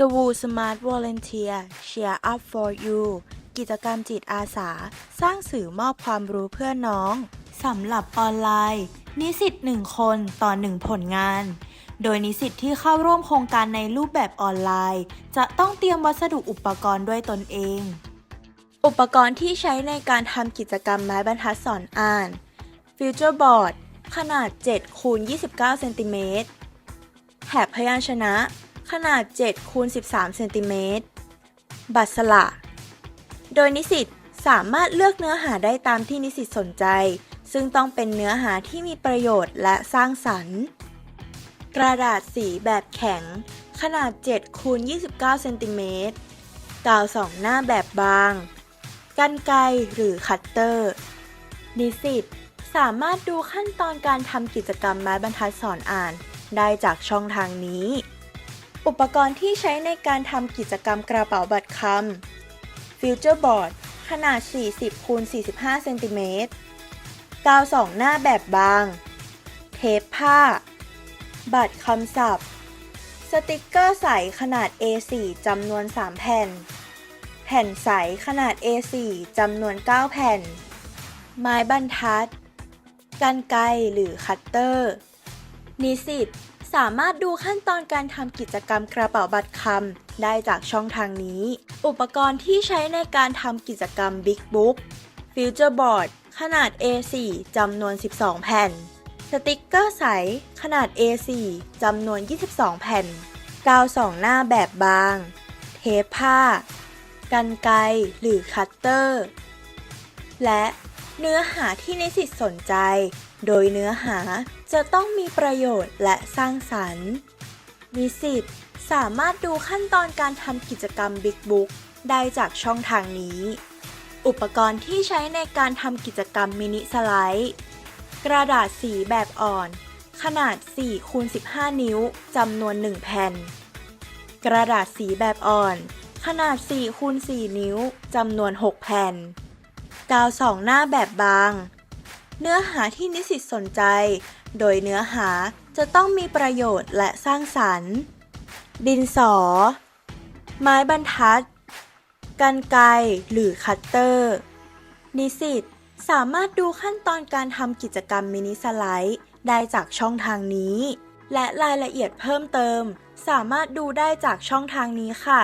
สวูสมาร์ทวอลเนเทีย Cheer Up for You กิจกรรมจิตอาสา สร้างสื่อมอบความรู้เพื่อน้องสำหรับออนไลน์ นิสิตหนึ่งคนต่อหนึ่งผลงาน โดยนิสิตที่เข้าร่วมโครงการในรูปแบบออนไลน์ จะต้องเตรียมวัสดุอุปกรณ์ด้วยตนเอง อุปกรณ์ที่ใช้ในการทำกิจกรรมไม้บรรทัดสอนอ่าน Future Board ขนาด7คูณ29เซนติเมตรแถบพยัญชนะ ขนาด7คูณ13เซนติเมตรบัตรสละ โดยนิสิตสามารถเลือกเนื้อหาได้ตามที่นิสิตสนใจ ซึ่งต้องเป็นเนื้อหาที่มีประโยชน์และสร้างสรรค์ กระดาษสีแบบแข็ง ขนาด7คูณ29เซนติเมตรกาวสองหน้าแบบบางกันไกรหรือคัตเตอร์ นิสิตสามารถดูขั้นตอนการทำกิจกรรมไม้บรรทัดสอนอ่านได้จากช่องทางนี้ อุปกรณ์ที่ใช้ในการทำกิจกรรมกระเป๋าบัตรคำ Future Board ขนาด 40คูณ45เซนติเมตรกาวสองหน้าแบบบาง เทปผ้า บัตรคำศัพท์ สติกเกอร์ใสขนาด A4 จำนวน 3 แผ่น แผ่นใสขนาด A4 จำนวน 9 แผ่น ไม้บรรทัด กันไกรหรือคัตเตอร์ นิสิต สามารถดูขั้นตอนการทำกิจกรรมกระเป๋าบัตรคำได้จากช่องทางนี้ อุปกรณ์ที่ใช้ในการทำกิจกรรม Big Book Future Board ขนาด A4 จำนวน 12 แผ่น สติกเกอร์ใส ขนาด A4 จำนวน 22 แผ่น กาวสองหน้าแบบบาง เทปผ้า กันไกรหรือคัตเตอร์ และเนื้อหาที่นิสิตสนใจ โดยเนื้อหาจะต้องมีประโยชน์และสร้างสรรค์นิสิตสามารถดูขั้นตอนการทำกิจกรรม Big Book ได้จากช่องทางนี้ อุปกรณ์ที่ใช้ในการทำกิจกรรมมินิสไลด์ กระดาษสีแบบอ่อน ขนาด4คูณ15 นิ้วจำนวน 1 แผ่น กระดาษสีแบบอ่อน ขนาด4คูณ4นิ้วจำนวน 6 แผ่น กาวสองหน้าแบบบาง เนื้อหาที่นิสิตสนใจ โดยเนื้อหาจะต้องมีประโยชน์และสร้างสรรค์ ดินสอ ไม้บรรทัด กันไกรหรือคัตเตอร์ นิสิตสามารถดูขั้นตอนการทำกิจกรรมมินิสไลด์ได้จากช่องทางนี้ และรายละเอียดเพิ่มเติม สามารถดูได้จากช่องทางนี้ค่ะ